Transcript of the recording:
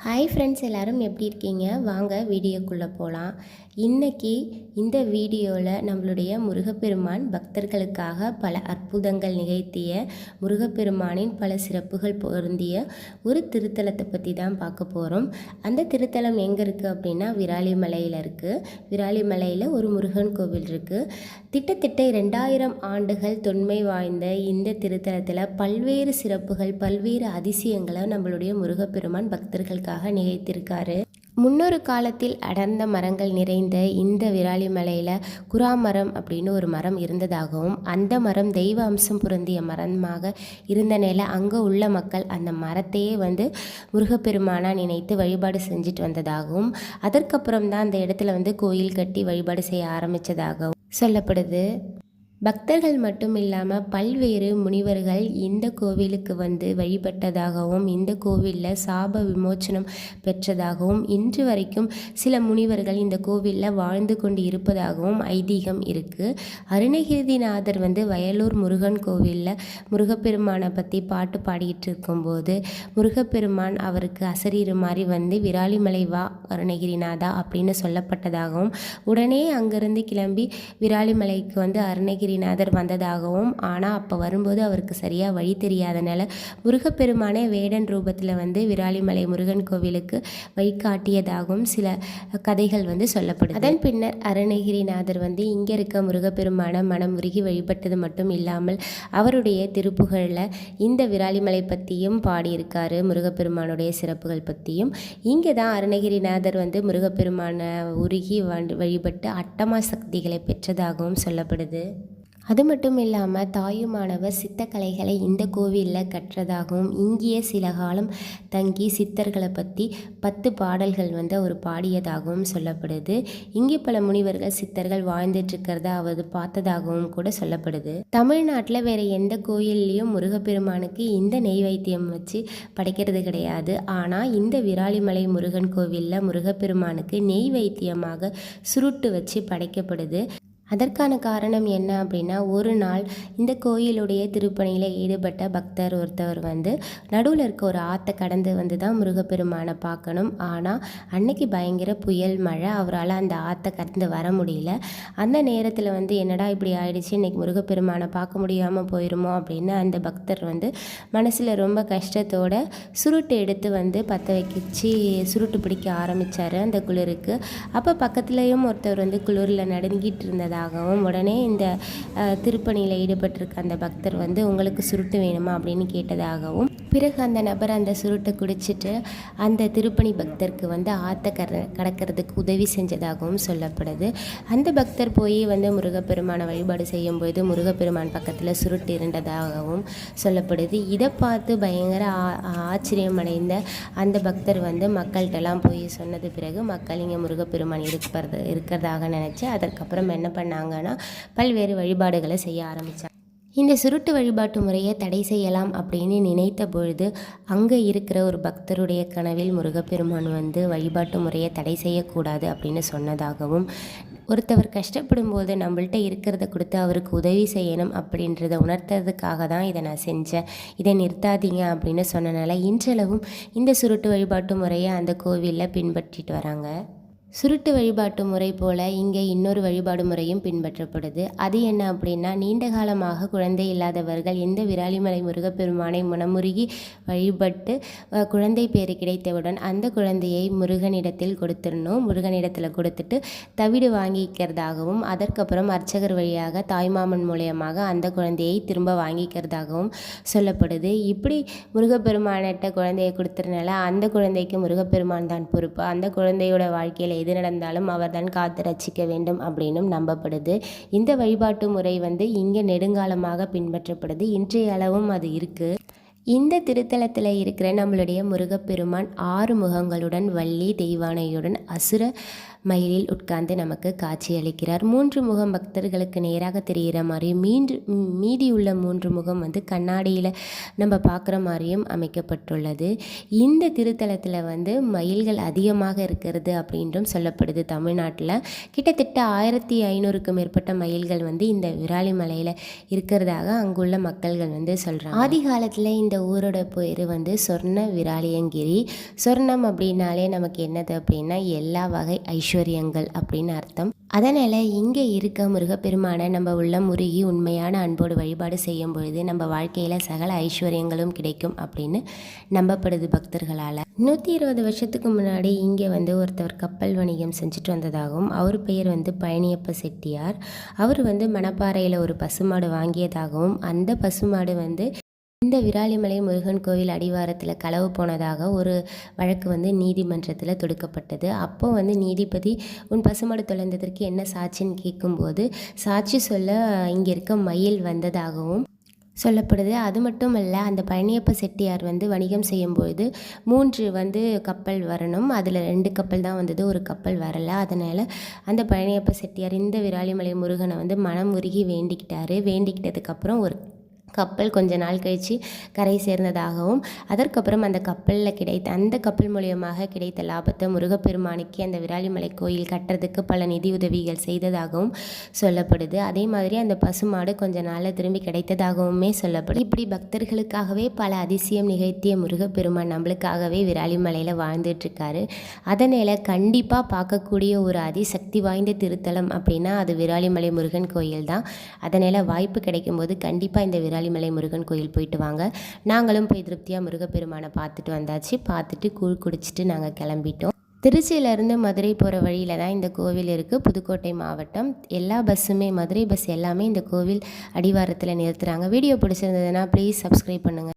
Hi friends எல்லாரும் எப்படி இருக்கீங்க? வாங்க வீடியோக்குள்ளே போகலாம் இன்றைக்கி இந்த வீடியோவில் நம்மளுடைய முருகப்பெருமான் பக்தர்களுக்காக பல அற்புதங்கள் நிகழ்த்திய முருகப்பெருமானின் பல சிறப்புகள் பொருந்திய ஒரு திருத்தலத்தை பற்றி தான் பார்க்க போகிறோம் அந்த திருத்தலம் எங்கே இருக்குது அப்படின்னா விராலிமலையில் இருக்குது விராலிமலையில் ஒரு முருகன் கோவில் இருக்குது திட்டத்திட்ட ரெண்டாயிரம் ஆண்டுகள் தொன்மை வாய்ந்த இந்த திருத்தலத்தில் பல்வேறு சிறப்புகள் பல்வேறு அதிசயங்களை நம்மளுடைய முருகப்பெருமான் பக்தர்களுக்கு பக்தர்களுக்காக நிகழ்த்திருக்காரு முன்னொரு காலத்தில் அடர்ந்த மரங்கள் நிறைந்த இந்த விராலி மலையில குராமரம் அப்படின்னு ஒரு மரம் இருந்ததாகவும் அந்த மரம் தெய்வ அம்சம் பொருந்திய மரமாக இருந்த நில அங்கே உள்ள மக்கள் அந்த மரத்தையே வந்து முருகப்பெருமானாக நினைத்து வழிபாடு செஞ்சுட்டு வந்ததாகவும் அதற்கப்புறம் தான் அந்த இடத்துல வந்து கோயில் கட்டி வழிபாடு செய்ய ஆரம்பித்ததாகவும் சொல்லப்படுது. பக்தர்கள் மட்டும் இல்லாமல் பல்வேறு முனிவர்கள் இந்த கோவிலுக்கு வந்து வழிபட்டதாகவும் இந்த கோவிலில் சாப விமோச்சனம் பெற்றதாகவும் இன்று வரைக்கும் சில முனிவர்கள் இந்த கோவிலில் வாழ்ந்து கொண்டு இருப்பதாகவும் ஐதீகம் இருக்குது அருணகிரிநாதர் வந்து வயலூர் முருகன் கோவிலில் முருகப்பெருமானை பற்றி பாட்டு பாடிக்கிட்டு இருக்கும்போது முருகப்பெருமான் அவருக்கு அசரீர் மாதிரி வந்து விராலிமலை வா அருணகிரிநாதா அப்படின்னு சொல்லப்பட்டதாகவும் உடனே அங்கேருந்து கிளம்பி விராலிமலைக்கு வந்து அருணகிரி அருணகிரிநாதர் வந்ததாகவும் ஆனால் அப்போ வரும்போது அவருக்கு சரியாக வழி தெரியாதனால முருகப்பெருமானே வேடன் ரூபத்தில் வந்து விராலிமலை முருகன் கோவிலுக்கு வழிகாட்டியதாகவும் சில கதைகள் வந்து சொல்லப்படுது. அதன் பின்னர் அருணகிரிநாதர் வந்து இங்கே இருக்க முருகப்பெருமான மனம் உருகி வழிபட்டது மட்டும் இல்லாமல் அவருடைய திருப்புகழில் இந்த விராலிமலை பற்றியும் பாடியிருக்காரு முருகப்பெருமானுடைய சிறப்புகள் பற்றியும் இங்கே தான் அருணகிரிநாதர் வந்து முருகப்பெருமானை உருகி வழிபட்டு அட்டமா சக்திகளை பெற்றதாகவும் சொல்லப்படுது. அது மட்டும் இல்லாமல் தாயுமானவர் சித்தக்கலைகளை இந்த கோவிலில் கற்றதாகவும் இங்கேயே சில காலம் தங்கி சித்தர்களை பற்றி பத்து பாடல்கள் வந்து அவர் பாடியதாகவும் சொல்லப்படுது. இங்கே பல முனிவர்கள் சித்தர்கள் வாழ்ந்துட்டுருக்கிறத அவர் பார்த்ததாகவும் கூட சொல்லப்படுது. தமிழ்நாட்டில் வேற எந்த கோயில்லையும் முருகப்பெருமானுக்கு இந்த நெய் வைத்தியம் வச்சு படைக்கிறது கிடையாது. ஆனால் இந்த விராலிமலை முருகன் கோவிலில் முருகப்பெருமானுக்கு நெய் வைத்தியமாக சுருட்டு வச்சு படைக்கப்படுது. அதற்கான காரணம் என்ன அப்படின்னா ஒரு நாள் இந்த கோயிலுடைய திருப்பணியில் ஈடுபட்ட பக்தர் ஒருத்தவர் வந்து நடுவில் இருக்க ஒரு ஆற்றை கடந்து வந்து தான் முருகப்பெருமானை பார்க்கணும். ஆனால் அன்னைக்கு பயங்கர புயல் மழை அவரால் அந்த ஆற்றை கடந்து வர முடியல. அந்த நேரத்தில் வந்து என்னடா இப்படி ஆயிடுச்சு? இன்னைக்கு முருகப்பெருமானை பார்க்க முடியாமல் போயிருமோ? அப்படின்னு அந்த பக்தர் வந்து மனசில் ரொம்ப கஷ்டத்தோட சுருட்டு எடுத்து வந்து பற்ற வைக்கிச்சு சுருட்டு பிடிக்க ஆரம்பித்தார் அந்த குளிருக்கு. அப்போ பக்கத்துலேயும் ஒருத்தர் வந்து குளிரில் நடுங்கிட்டு இருந்ததாகவும் உடனே இந்த திருப்பணியில் ஈடுபட்டிருக்க அந்த பக்தர் வந்து உங்களுக்கு சுருட்டு வேணுமா? அப்படின்னு கேட்டதாகவும் பிறகு அந்த நபர் அந்த சுருட்டை குடிச்சிட்டு அந்த திருப்பணி பக்தருக்கு வந்து ஆற்ற கர கடக்கிறதுக்கு உதவி செஞ்சதாகவும் சொல்லப்படுது. அந்த பக்தர் போய் வந்து முருகப்பெருமானை வழிபாடு செய்யும்போது முருகப்பெருமான் பக்கத்தில் சுருட்டு இருந்ததாகவும் சொல்லப்படுது. இதை பார்த்து பயங்கர ஆ- ஆச்சரியம் அடைந்த அந்த பக்தர் வந்து மக்கள்கிட்டலாம் போய் சொன்னது பிறகு மக்கள் இங்கே முருகப்பெருமான் இருக்கிறது இருக்கிறதாக நினச்சி அதற்கப்புறம் என்ன பண்ணாங்கன்னா பல்வேறு வழிபாடுகளை செய்ய ஆரம்பித்தாங்க இந்த சுருட்டு வழிபாட்டு முறையை தடை செய்யலாம் அப்படின்னு நினைத்த பொழுது அங்கே இருக்கிற ஒரு பக்தருடைய கனவில் முருகப்பெருமான் வந்து வழிபாட்டு முறையை தடை செய்யக்கூடாது அப்படின்னு சொன்னதாகவும் ஒருத்தவர் கஷ்டப்படும் போது நம்மள்ட்ட இருக்கிறத கொடுத்து அவருக்கு உதவி செய்யணும் அப்படின்றத உணர்த்துறதுக்காக தான் இதை நான் செஞ்சேன். இதை நிறுத்தாதீங்க அப்படின்னு சொன்னனால இன்றளவும் இந்த சுருட்டு வழிபாட்டு முறையை அந்த கோவிலில் பின்பற்றிட்டு வராங்க. சுருட்டு வழிபாட்டு முறை போல இங்கே இன்னொரு வழிபாடு முறையும் பின்பற்றப்படுது. அது என்ன அப்படின்னா நீண்ட காலமாக குழந்தை இல்லாதவர்கள் இந்த விராலிமலை முருகப்பெருமானை மனமுருகி வழிபட்டு குழந்தை பேறு கிடைத்தவுடன் அந்த குழந்தையை முருகனிடத்தில் கொடுத்துடணும். முருகனிடத்தில் கொடுத்துட்டு தவிடு வாங்கிக்கிறதாகவும் அதற்கப்புறம் அர்ச்சகர் வழியாக தாய்மாமன் மூலியமாக அந்த குழந்தையை திரும்ப வாங்கிக்கிறதாகவும் சொல்லப்படுது. இப்படி முருகப்பெருமானிட்ட குழந்தையை கொடுத்துறனால அந்த குழந்தைக்கு முருகப்பெருமான் தான் பொறுப்பு. அந்த குழந்தையோட வாழ்க்கையில் எது நடந்தாலும் அவர்தான் காத்து ரட்சிக்க வேண்டும் அப்படின்னும் நம்பப்படுது. இந்த வழிபாட்டு முறை வந்து இங்கே நெடுங்காலமாக பின்பற்றப்படுது. இன்றைய அளவும் அது இருக்குது இந்த திருத்தலத்தில் இருக்கிற நம்மளுடைய முருகப்பெருமான் ஆறு முகங்களுடன் வள்ளி தெய்வானையுடன் அசுர மயிலில் உட்கார்ந்து நமக்கு காட்சி அளிக்கிறார். மூன்று முகம் பக்தர்களுக்கு நேராக தெரிகிற மாதிரியும் மீண்டு மீதியுள்ள மூன்று முகம் வந்து கண்ணாடியில் நம்ம பார்க்குற மாதிரியும் அமைக்கப்பட்டுள்ளது. இந்த திருத்தலத்தில் வந்து மயில்கள் அதிகமாக இருக்கிறது அப்படின்றும் சொல்லப்படுது தமிழ்நாட்டில். கிட்டத்தட்ட ஆயிரத்தி ஐநூறுக்கும் மேற்பட்ட மயில்கள் வந்து இந்த விராலி மலையில் இருக்கிறதாக அங்குள்ள மக்கள்கள் வந்து சொல்கிறாங்க ஆதி காலத்தில் இந்த ஊரோட பேர் வந்து சொர்ண விராலியங்கிரி. சொர்ணம் அப்படின்னாலே நமக்கு என்னது அப்படின்னா எல்லா வகை ஐஸ்வர்யங்கள் அப்படின்னு அர்த்தம். அதனால் இங்கே இருக்க முருகப்பெருமானை நம்ம உள்ள முருகி உண்மையான அன்போடு வழிபாடு செய்யும் பொழுது நம்ம வாழ்க்கையில் சகல ஐஸ்வர்யங்களும் கிடைக்கும் அப்படின்னு நம்பப்படுது பக்தர்களால். நூற்றி இருபது வருஷத்துக்கு முன்னாடி இங்கே வந்து ஒருத்தவர் கப்பல் வணிகம் செஞ்சுட்டு வந்ததாகவும் அவர் பெயர் வந்து பழனியப்ப செட்டியார். அவர் வந்து மணப்பாறையில் ஒரு பசுமாடு வாங்கியதாகவும் அந்த பசுமாடு வந்து இந்த விராலிமலை முருகன் கோவில் அடிவாரத்தில் களவு போனதாக ஒரு வழக்கு வந்து நீதிமன்றத்தில் தொடுக்கப்பட்டது. அப்போ வந்து நீதிபதி உன் பசுமாடு தொலைந்ததற்கு என்ன சாட்சின்னு கேட்கும்போது சாட்சி சொல்ல இங்கே இருக்க மயில் வந்ததாகவும் சொல்லப்படுது. அது மட்டும் இல்லை அந்த பழனியப்ப செட்டியார் வந்து வணிகம் செய்யும்பொழுது மூன்று வந்து கப்பல் வரணும். அதில் ரெண்டு கப்பல் தான் வந்தது ஒரு கப்பல் வரலை. அதனால் அந்த பழனியப்ப செட்டியார் இந்த விராலிமலை முருகனை வந்து மனம் உருகி வேண்டிக்கிட்டாரு. வேண்டிக்கிட்டதுக்கப்புறம் ஒரு கப்பல் கொஞ்ச நாள் கழித்து கரை சேர்ந்ததாகவும் அதற்கப்புறம் அந்த கப்பலில் கிடைத்த அந்த கப்பல் மூலியமாக கிடைத்த லாபத்தை முருகப்பெருமானுக்கு அந்த விராலிமலை கோயில் கட்டுறதுக்கு பல நிதி உதவிகள் செய்ததாகவும் சொல்லப்படுது. அதே மாதிரி அந்த பசுமாடு கொஞ்ச நாளில் திரும்பி கிடைத்ததாகவுமே சொல்லப்படுது. இப்படி பக்தர்களுக்காகவே பல அதிசயம் நிகழ்த்திய முருகப்பெருமான் நம்மளுக்காகவே விராலிமலையில் வாழ்ந்துட்டுருக்காரு. அதனால் கண்டிப்பாக பார்க்கக்கூடிய ஒரு அதிசக்தி வாய்ந்த திருத்தலம் அப்படின்னா அது விராலிமலை முருகன் கோயில் தான் அதனால் வாய்ப்பு கிடைக்கும்போது கண்டிப்பாக இந்த விராலிமலை முருகன் கோயில் போயிட்டு வாங்க. நாங்களும் போய் திருப்தியாக முருகப்பெருமானை பார்த்துட்டு வந்தாச்சு. பார்த்துட்டு கூழ் குடிச்சிட்டு நாங்கள் கிளம்பிட்டோம். திருச்சியிலேருந்து மதுரை போகிற வழியில் தான் இந்த கோவில் இருக்குது புதுக்கோட்டை மாவட்டம். எல்லா பஸ்ஸுமே மதுரை பஸ் எல்லாமே இந்த கோவில் அடிவாரத்தில் நிறுத்துகிறாங்க வீடியோ பிடிச்சிருந்ததுன்னா ப்ளீஸ் சப்ஸ்கிரைப் பண்ணுங்கள்